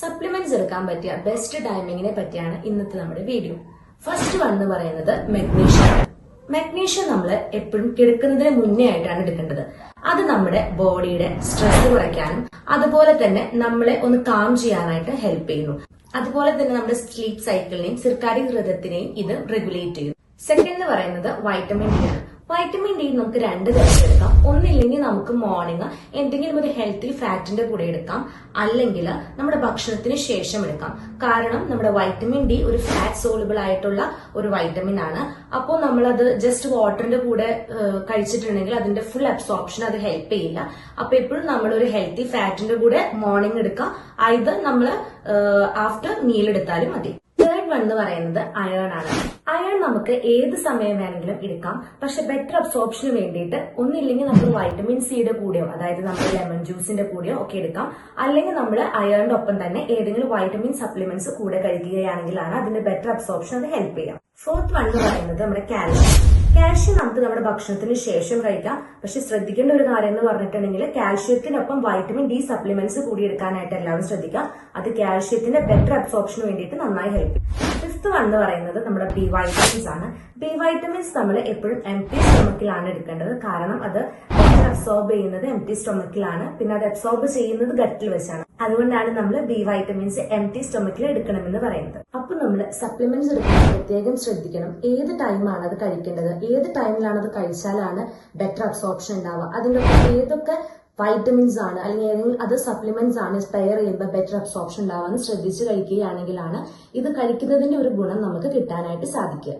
Supplements എടുക്കാൻ പറ്റിയ best ടൈമിങ്ങിനെ പറ്റിയാണ് ഇന്നത്തെ നമ്മുടെ വീഡിയോ ഫസ്റ്റ് വൺ എന്ന് പറയുന്നത് മെഗ്നീഷ്യം മെഗ്നീഷ്യം നമ്മൾ എപ്പോഴും കിടക്കുന്നതിന് മുന്നേ ആയിട്ടാണ് എടുക്കേണ്ടത്. അത് നമ്മുടെ ബോഡിയുടെ സ്ട്രെസ് കുറയ്ക്കാനും അതുപോലെ തന്നെ നമ്മളെ ഒന്ന് കാം ചെയ്യാനായിട്ട് ഹെൽപ്പ് ചെയ്യുന്നു. അതുപോലെ തന്നെ നമ്മുടെ സ്ലീപ്പ് സൈക്കിളിനെയും സിർക്കാരി ഹൃദയത്തിനെയും ഇത് റെഗുലേറ്റ് ചെയ്യുന്നു. സെക്കൻഡ് എന്ന് പറയുന്നത് വൈറ്റമിൻ ഡി ആണ്. വൈറ്റമിൻ ഡി നമുക്ക് രണ്ട് തരത്തിലെടുക്കാം ഒന്നില്ലെങ്കിൽ നമുക്ക് മോർണിംഗ് എന്തെങ്കിലും ഒരു ഹെൽത്തി ഫാറ്റിന്റെ കൂടെ എടുക്കാം. അല്ലെങ്കിൽ നമ്മുടെ ഭക്ഷണത്തിന് ശേഷം എടുക്കാം. കാരണം നമ്മുടെ വൈറ്റമിൻ ഡി ഒരു ഫാറ്റ് സോളിബിൾ ആയിട്ടുള്ള ഒരു വൈറ്റമിൻ ആണ്. അപ്പോൾ നമ്മളത് ജസ്റ്റ് വാട്ടറിന്റെ കൂടെ കഴിച്ചിട്ടുണ്ടെങ്കിൽ അതിന്റെ ഫുൾ അബ്സോർപ്ഷൻ അത് ഹെൽപ്പ് ചെയ്യില്ല. അപ്പൊ എപ്പോഴും നമ്മൾ ഒരു ഹെൽത്തി ഫാറ്റിന്റെ കൂടെ മോർണിംഗ് എടുക്കാം. ഇത് നമ്മൾ ആഫ്റ്റർ മീൽ എടുത്താലും മതി. വൺ എന്ന് പറയുന്നത് അയേൺ ആണ്. അയൺ നമുക്ക് ഏത് സമയം വേണമെങ്കിലും എടുക്കാം. പക്ഷെ ബെറ്റർ അബ്സോർപ്ഷന് വേണ്ടിയിട്ട് ഒന്നില്ലെങ്കിൽ നമുക്ക് വൈറ്റമിൻ സിയുടെ കൂടെയോ അതായത് നമ്മൾ ലെമൺ ജ്യൂസിന്റെ കൂടെയോ ഒക്കെ എടുക്കാം. അല്ലെങ്കിൽ നമ്മൾ അയേണിന്റെ ഒപ്പം തന്നെ ഏതെങ്കിലും വൈറ്റമിൻ സപ്ലിമെന്റ്സ് കൂടെ കഴിക്കുകയാണെങ്കിലാണ് അതിന്റെ ബെറ്റർ അബ്സോർപ്ഷൻ അത് ഹെൽപ്പ് ചെയ്യാം. ഫോർത്ത് വൺ എന്ന് പറയുന്നത് നമ്മുടെ കാൽഷ്യം. കാൽഷ്യം നമുക്ക് നമ്മുടെ ഭക്ഷണത്തിന് ശേഷം കഴിക്കാം. പക്ഷെ ശ്രദ്ധിക്കേണ്ട ഒരു കാര്യം എന്ന് പറഞ്ഞിട്ടുണ്ടെങ്കിൽ കാൽഷ്യത്തിനൊപ്പം വൈറ്റമിൻ ഡി സപ്ലിമെന്റ്സ് കൂടി എടുക്കാനായിട്ട് എല്ലാവരും ശ്രദ്ധിക്കുക അത് കാൽഷ്യത്തിന്റെ ബെറ്റർ അബ്സോർപ്ഷന് വേണ്ടിയിട്ട് നന്നായി ഹെൽപ്പ് ചെയ്യും. ഫിഫ്ത് വൺ എന്ന് പറയുന്നത് നമ്മുടെ ബി വൈറ്റമിൻസ് ആണ്. ബി വൈറ്റമിൻസ് നമ്മൾ എപ്പോഴും എം ടി സ്റ്റൊമക്കിലാണ് എടുക്കേണ്ടത്. കാരണം അത് ബെറ്റർ അബ്സോർബ് ചെയ്യുന്നത് എം ടി സ്റ്റൊമക്കിലാണ് പിന്നെ അത് അബ്സോർബ് ചെയ്യുന്നത് ഗട്ടിൽ വെച്ചാണ്. അതുകൊണ്ടാണ് നമ്മൾ ബി വൈറ്റമിൻസ് എം ടി സ്റ്റൊമക്കിൽ എടുക്കണമെന്ന് പറയുന്നത്. അപ്പൊ നമ്മൾ സപ്ലിമെന്റ്സ് എടുക്കുമ്പോൾ പ്രത്യേകം ശ്രദ്ധിക്കണം. ഏത് ടൈമാണ് അത് കഴിക്കേണ്ടത്? ഏത് ടൈമിലാണ് അത് കഴിച്ചാലാണ് ബെറ്റർ അബ്സോർപ്ഷൻ ഉണ്ടാവുക? അതിന്റെ ഏതൊക്കെ വൈറ്റമിൻസ് ആണ് അല്ലെങ്കിൽ ഏതെങ്കിലും അത് സപ്ലിമെന്റ്സ് ആണ് സ്പെയർ ചെയ്യുമ്പോൾ ബെറ്റർ അബ്സോർപ്ഷൻ ഉണ്ടാവാൻ ശ്രദ്ധിച്ച് കഴിക്കുകയാണെങ്കിലാണ് ഇത് കഴിക്കുന്നതിന്റെ ഒരു ഗുണം നമുക്ക് കിട്ടാനായിട്ട് സാധിക്കുക.